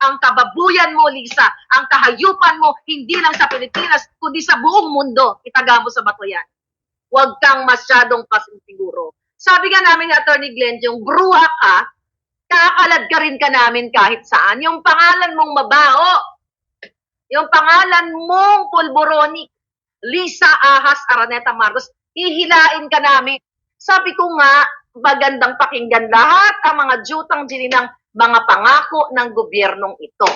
ang kababuyan mo, Lisa, ang kahayupan mo, hindi lang sa Pilipinas, kundi sa buong mundo. Itaga mo sa bato yan. Huwag kang masyadong pasiguro. Sabi nga namin ni Attorney Glenn, yung bruha ka, kakalad ka rin ka namin kahit saan. Yung pangalan mong mabaho, yung pangalan mong pulboronic, Lisa Ahas Araneta Marcos, hihilain ka namin. Sabi ko nga, magandang pakinggan lahat ang mga jutang ng mga pangako ng gobyernong ito.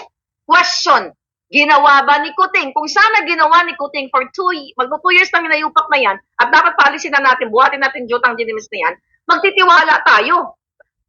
Question, ginawa ba ni Kuting? Kung sana ginawa ni Kuting for two, magno two years nang inayupak na yan, at dapat policy na natin, buhatin natin jutang ginimis na yan, magtitiwala tayo.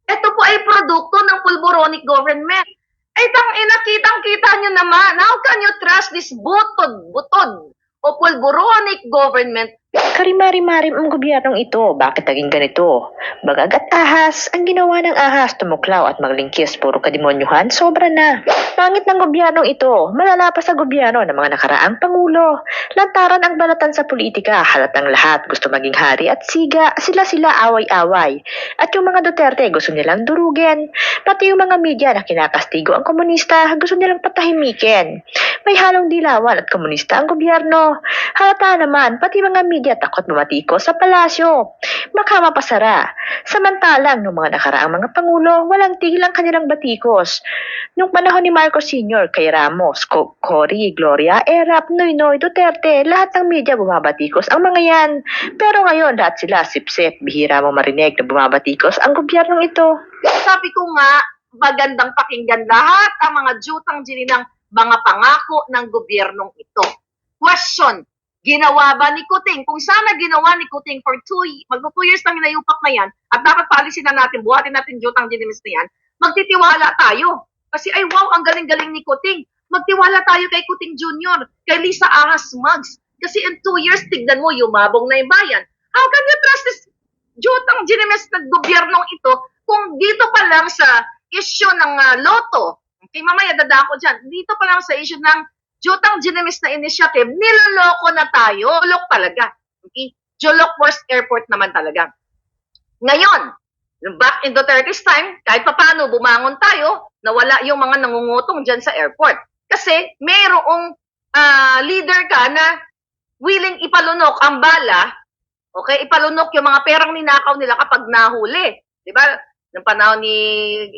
Ito po ay produkto ng pulboronic government. Ay, tang ina, kitang-kita nyo naman. How can you trust this butod-butod o pulboronic government Karimari-mari ang gobyernong ito. Bakit naging ganito? Bagag at ahas, ang ginawa ng ahas, tumuklaw at maglingkis, puro kademonyuhan, sobra na. Pangit ng gobyernong ito, malala pa sa gobyerno ng mga nakaraang pangulo. Lantaran ang balatan sa politika, halatang lahat gusto maging hari at siga, sila-sila away-away. At yung mga Duterte gusto nilang durugin. Pati yung mga media na kinakastigo ang komunista, gusto nilang patahimikin. May halong dilawan at komunista ang gobyerno. Halata naman, pati mga media takot bumatiko sa palasyo. Baka mapasara. Samantalang, nung mga nakaraang mga pangulo, walang tigil ang kanilang batikos. Nung panahon ni Marcos Sr., kay Ramos, Co- Cory, Gloria, Erap, Noynoy, Duterte, lahat ng media bumabatikos ang mga yan. Pero ngayon, lahat sila sipsip, bihira mo marinig na bumabatikos ang gobyernong ito. Sabi ko nga, magandang pakinggan lahat ang mga jutang ng mga pangako ng gobyernong ito. Question, ginawa ba ni Kuting? Kung sana ginawa ni Kuting for two, magno two years nang inayupak na yan, at dapat policy na natin, buhatin natin jutang ginimis na yan, magtitiwala tayo. Kasi ay wow, ang galing-galing ni Kuting. Magtiwala tayo kay Kuting Jr., kay Lisa Ahas Mugs. Kasi in two years, tignan mo, yumabong na yung bayan. How can you trust this jutang ginimis na gobyernong ito kung dito pa lang sa issue ng ah, loto, okay, mamaya dadako dyan, dito pa lang sa issue ng jutang ginimis na initiative, niloloko na tayo. Jolok talaga. Okay? Jolok Worst Airport naman talaga. Ngayon, back in Duterte's time, kahit papano bumangon tayo, nawala yung mga nangungutong dyan sa airport. Kasi mayroong ah, leader ka na willing ipalunok ang bala, okay, ipalunok yung mga perang ninakaw nila kapag nahuli. Di ba? Ng panahon ni,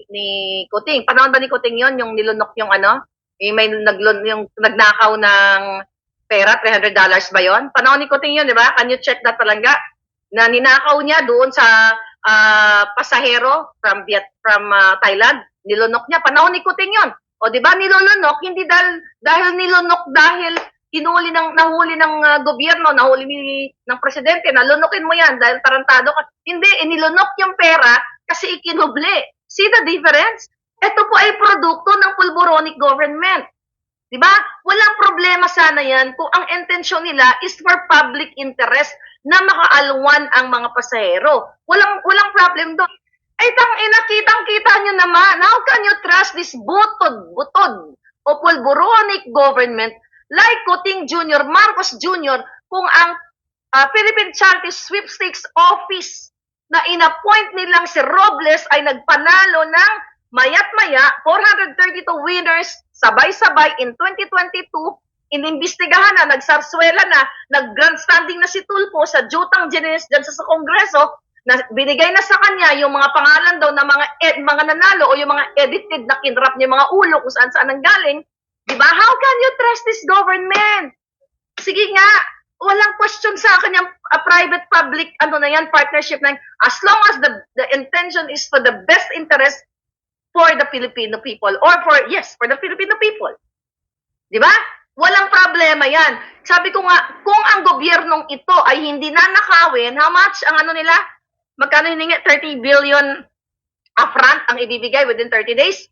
ni Kuting. Panahon ba ni Kuting yon yung nilunok yung ano? Yung may naglun, yung nagnakaw ng pera, $300 ba yon? Panahon ni Kuting yun, di ba? Can you check that palangga? Na ninakaw niya doon sa ah, pasahero from Viet, from ah, Thailand. Nilunok niya. Panahon ni Kuting yun. O di ba nilunok? Hindi dahil, dahil nilunok dahil hinuli ng nahuli ng ah, gobyerno, nahuli ni ng presidente, nalunokin mo 'yan dahil tarantado ka. Hindi, inilunok yung pera kasi ikinuble. See the difference? Ito po ay produkto ng pulboronic government. 'Di ba? Walang problema sana 'yan kung ang intensyon nila is for public interest na makaalwan ang mga pasahero. Walang walang problem doon. Ay tang ina kitang-kita nyo naman. How can you trust this butod-butod o pulboronic government like Kuting Jr., Marcos Jr., kung ang ah, Philippine Charity Sweepstakes Office na inappoint nilang si Robles ay nagpanalo ng mayat-maya 432 winners sabay-sabay in 2022 inimbestigahan na, nagsarswela na, nag-grandstanding na si Tulfo sa Jutang Genes dyan sa, sa Kongreso, na binigay na sa kanya yung mga pangalan daw ng mga ed, mga nanalo o yung mga edited na kinrap niya mga ulo kung saan saan ang galing. Di ba? How can you trust this government? Sige nga, walang question sa akin yung a private-public ano na yan, partnership na yan. As long as the, the intention is for the best interest for the Filipino people or for, yes, for the Filipino people. Di ba? Walang problema yan. Sabi ko nga, kung ang gobyernong ito ay hindi nanakawin, how much ang ano nila? Magkano hiningi? 30 billion upfront ang ibibigay within 30 days?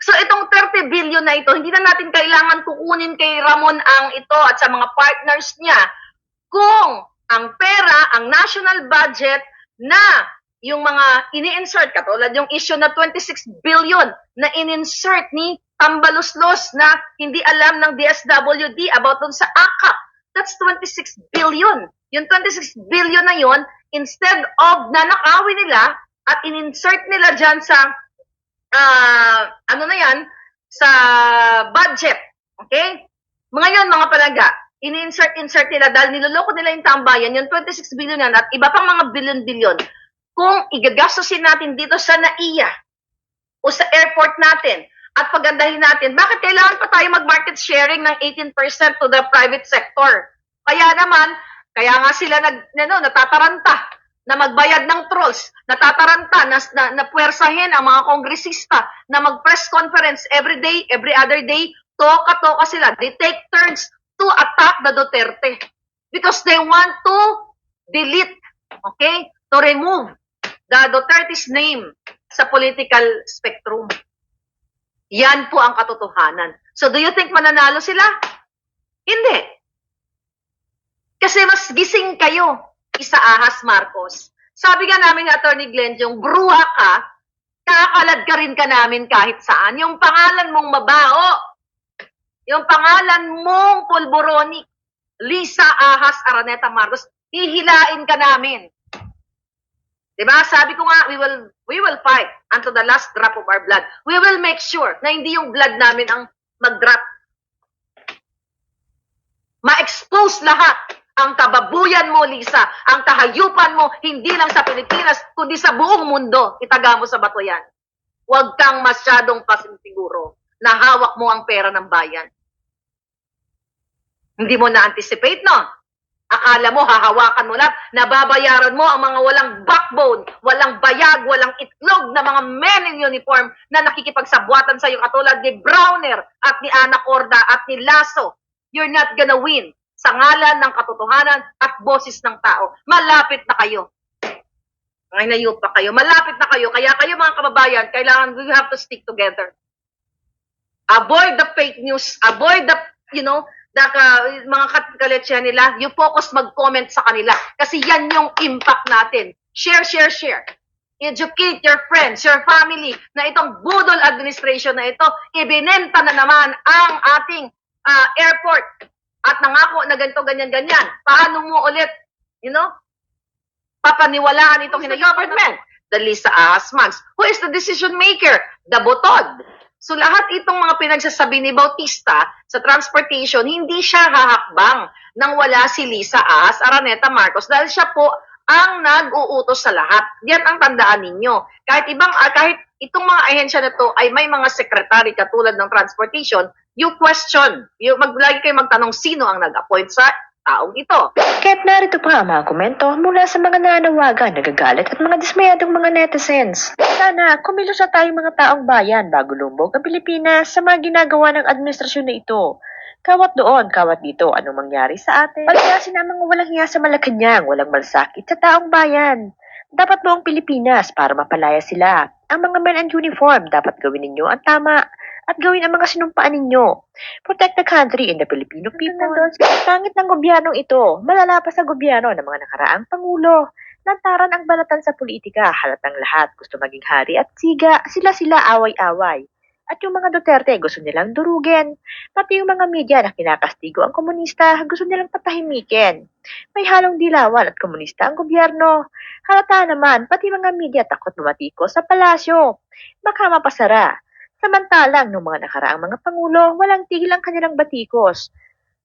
So itong 30 billion na ito, hindi na natin kailangan kukunin kay Ramon ang ito at sa mga partners niya kung ang pera, ang national budget na yung mga ini-insert, katulad yung issue na 26 billion na in-insert ni Tambaluslos na hindi alam ng DSWD about dun sa AKAP. That's 26 billion. Yung 26 billion na yon instead of nanakawin nila at in-insert nila dyan sa ah ano na yan, sa budget. Okay? Mga yun, mga palaga, ini-insert-insert nila dahil niloloko nila yung tambayan, yung 26 billion yan at iba pang mga billion-billion. Kung igagastusin natin dito sa NAIA o sa airport natin at pagandahin natin, bakit kailangan pa tayo mag-market sharing ng 18% to the private sector? Kaya naman, kaya nga sila nag, ano, natataranta na magbayad ng trolls, natataranta na, na, na puwersahin ang mga kongresista na mag-press conference every day, every other day, toka-toka sila. They take turns to attack the Duterte because they want to delete, okay, to remove the Duterte's name sa political spectrum. Yan po ang katotohanan. So do you think mananalo sila? Hindi. Kasi mas gising kayo isa ahas Marcos. Sabi nga namin ni Attorney Glenn, yung bruha ka, kakalad ka rin ka namin kahit saan. Yung pangalan mong mabao, yung pangalan mong pulboronic, Lisa Ahas Araneta Marcos, hihilain ka namin. 'Di ba? Sabi ko nga, we will we will fight until the last drop of our blood. We will make sure na hindi yung blood namin ang mag-drop. Ma-expose lahat ang kababuyan mo, Lisa, ang kahayupan mo, hindi lang sa Pilipinas, kundi sa buong mundo, itaga mo sa bato yan. Huwag kang masyadong pasinsiguro na hawak mo ang pera ng bayan. Hindi mo na-anticipate, no? Akala mo, hahawakan mo lang, nababayaran mo ang mga walang backbone, walang bayag, walang itlog na mga men in uniform na nakikipagsabwatan sa iyo katulad ni Browner at ni Ana Corda at ni Lasso. You're not gonna win sa ngalan ng katotohanan at boses ng tao. Malapit na kayo. Ngay na pa kayo. Malapit na kayo. Kaya kayo mga kababayan, kailangan we have to stick together. Avoid the fake news. Avoid the, you know, uh, mga kaletsya nila. You focus mag-comment sa kanila. Kasi yan yung impact natin. Share, share, share. Educate your friends, your family na itong budol administration na ito, ibinenta na naman ang ating uh, airport at nangako na ganito, ganyan, ganyan. Paano mo ulit, you know, papaniwalaan itong the government? The Lisa Asmags. Who is the decision maker? The Butod. So lahat itong mga pinagsasabi ni Bautista sa transportation, hindi siya hahakbang nang wala si Lisa As, Araneta Marcos, dahil siya po ang nag-uutos sa lahat. Yan ang tandaan ninyo. Kahit ibang, ah, kahit itong mga ahensya na to ay may mga sekretary katulad ng transportation, you question. You, maglagi kayo magtanong sino ang nag-appoint sa taong ito. Kaya't narito pa ang mga komento mula sa mga nanawagan, nagagalit at mga dismayadong mga netizens. Sana kumilos na tayong mga taong bayan bago lumbog ang Pilipinas sa mga ginagawa ng administrasyon na ito. Kawat doon, kawat dito, anong mangyari sa atin? Pagkasin ang mga walang hiya sa Malacanang, walang malsakit sa taong bayan. Dapat buong Pilipinas para mapalaya sila. Ang mga men and uniform, dapat gawin ninyo ang tama at gawin ang mga sinumpaan ninyo. Protect the country and the Filipino people. Pangit ng gobyernong ito, malala pa sa gobyerno ng mga nakaraang pangulo. Lantaran ang balatan sa politika, halatang lahat gusto maging hari at siga, sila-sila away-away. At yung mga Duterte gusto nilang durugin. Pati yung mga media na kinakastigo ang komunista gusto nilang patahimikin. May halong dilawan at komunista ang gobyerno. Halata naman, pati mga media takot mamatiko sa palasyo. Baka mapasara. Samantalang, nung mga nakaraang mga pangulo, walang tigil ang kanilang batikos.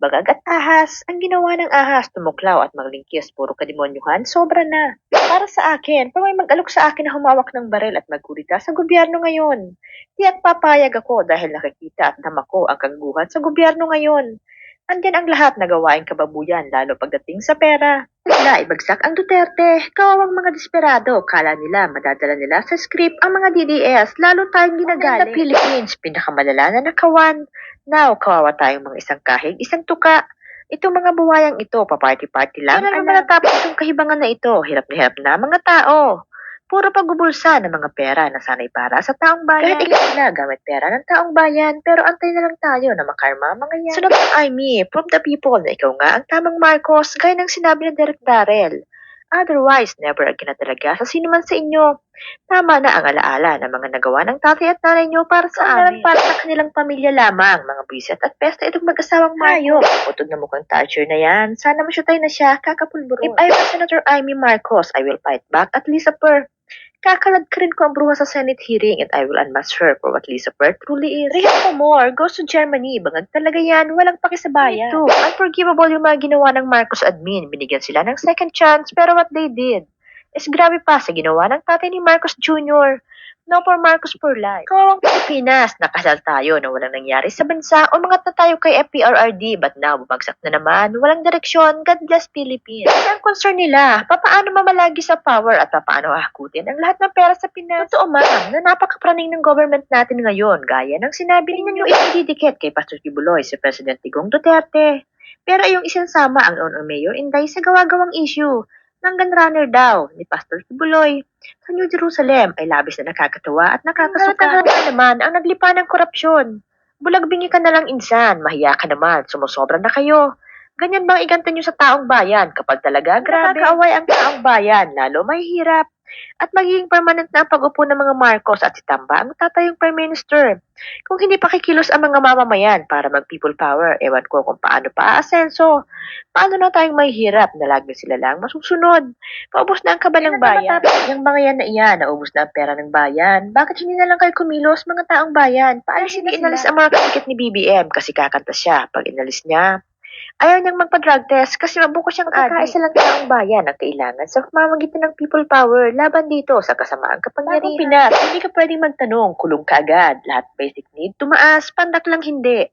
Bagag at ahas, ang ginawa ng ahas, tumuklaw at maglingkis, puro kademonyuhan, sobra na. Para sa akin, pag may mag-alok sa akin na humawak ng baril at magkurita sa gobyerno ngayon, tiyak papayag ako dahil nakikita at namako ang kaguhan sa gobyerno ngayon. Andyan ang lahat na gawaing kababuyan, lalo pagdating sa pera. Wala ibagsak ang Duterte, kawawang mga desperado, kala nila madadala nila sa script ang mga DDS, lalo tayong ginagaling. Sa Philippines, pinakamalala na nakawan. Now, kawawa tayong mga isang kahig, isang tuka. Itong mga buwayang ito, paparty-party lang. Kailan naman natapos itong kahibangan na ito? Hirap na hirap na mga tao. Puro pagbubulsa ng mga pera na sanay para sa taong bayan. Kahit ilan sila gamit pera ng taong bayan, pero antay na lang tayo na makarma mga yan. Sunod ang I me, from the people na ikaw nga ang tamang Marcos, gaya ng sinabi ng Derek Darrell. Otherwise, never again na talaga sa sino man sa inyo. Tama na ang alaala ng mga nagawa ng tatay at nanay nyo para sa amin. Para sa kanilang pamilya lamang, mga bisit at pesta itong mag-asawang Marcos. Utod na mukhang toucher na yan. Sana masyutay na siya, kakapulburo. If I were Senator Amy Marcos, I will fight back at Lisa Per. Kakalad ka rin ko ang bruha sa Senate hearing and I will unmask her for what Lisa Per truly is. Rihanna Moore goes to Germany. Bangag talaga yan. Walang pakisabayan. Ito, unforgivable yung mga ginawa ng Marcos admin. Binigyan sila ng second chance pero what they did is grabe pa sa ginawa ng tatay ni Marcos Jr. No for Marcos for life. Kawang Pilipinas, nakasal tayo na walang nangyari sa bansa mga na tayo kay FPRRD but now bumagsak na naman, walang direksyon, God bless Philippines. Kasi ang concern nila, papaano mamalagi sa power at papaano hakutin ang lahat ng pera sa Pinas. Totoo ma'am, na napakapraning ng government natin ngayon, gaya ng sinabi ninyo itididikit kay Pastor Kibuloy si President Tigong Duterte. Pero yung isinsama ang noon mayor Inday sa gawa-gawang issue ng gunrunner daw ni Pastor Kibuloy sa New Jerusalem ay labis na nakakatawa at nakakasuka. Halata naman ang naglipa ng korupsyon. Bulagbingi ka na lang insan, mahiya ka naman, sumusobra na kayo. Ganyan bang iganta nyo sa taong bayan kapag talaga grabe? Nakakaaway ang taong bayan, lalo mahihirap. At magiging permanent na ang pag-upo ng mga Marcos at si Tamba ang tatayong Prime Minister. Kung hindi pa kikilos ang mga mamamayan para mag-people power, ewan ko kung paano pa aasenso. Paano na tayong mahihirap na lagi sila lang masusunod? Paubos na ang kaba ng bayan. Yung mga yan na iyan, naubos na ang pera ng bayan. Bakit hindi na lang kayo kumilos mga taong bayan? Paano hindi inalis ang mga kasikit ni BBM kasi kakanta siya. Pag inalis niya, Ayaw niyang magpa-drug test kasi mabuko siyang Magkakaisa lang taong bayan ang kailangan sa pamamagitan ng people power laban dito sa kasamaang kapangyarihan. Pinas, hindi ka pwedeng magtanong, kulong ka agad. Lahat basic need, tumaas, pandak lang hindi.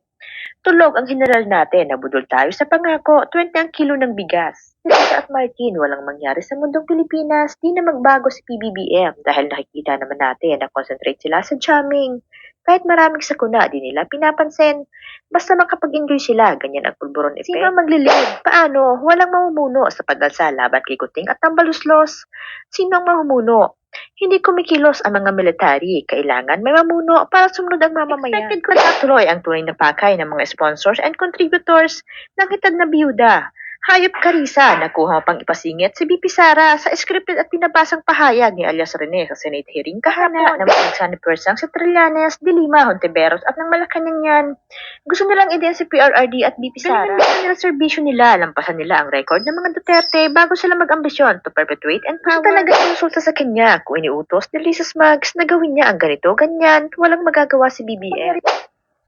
Tulog ang general natin, nabudol tayo sa pangako, 20 ang kilo ng bigas. Tita at Martin, walang mangyari sa mundong Pilipinas, di na magbago si PBBM dahil nakikita naman natin na concentrate sila sa jamming. Kahit maraming sakuna, di nila pinapansin. Basta makapag-enjoy sila, ganyan ang pulburon effect. Sino maglilid? Paano? Walang mamumuno sa pag-alsa laban kay Kuting at Tambaluslos. Sino ang mamumuno? Hindi kumikilos ang mga military. Kailangan may mamuno para sumunod ang mamamayan. Expected ko na tuloy ang tunay na pakay ng mga sponsors and contributors ng hitad na biyuda. Hayop Karisa, nakuha pang ipasingit si BP Sara sa scripted at pinabasang pahayag ni alias Rene sa Senate hearing kahapon na mga persang sa Trillanes, Dilima, Hontiveros at ng Malacanang yan. Gusto nilang idin si PRRD at BP Sara. Ganyan nila serbisyo nila, lampasan nila ang record ng mga Duterte bago sila mag-ambisyon to perpetuate and power. Talaga konsulta sa kanya kung iniutos ni Lisa Smugs na gawin niya ang ganito, ganyan, walang magagawa si BBM.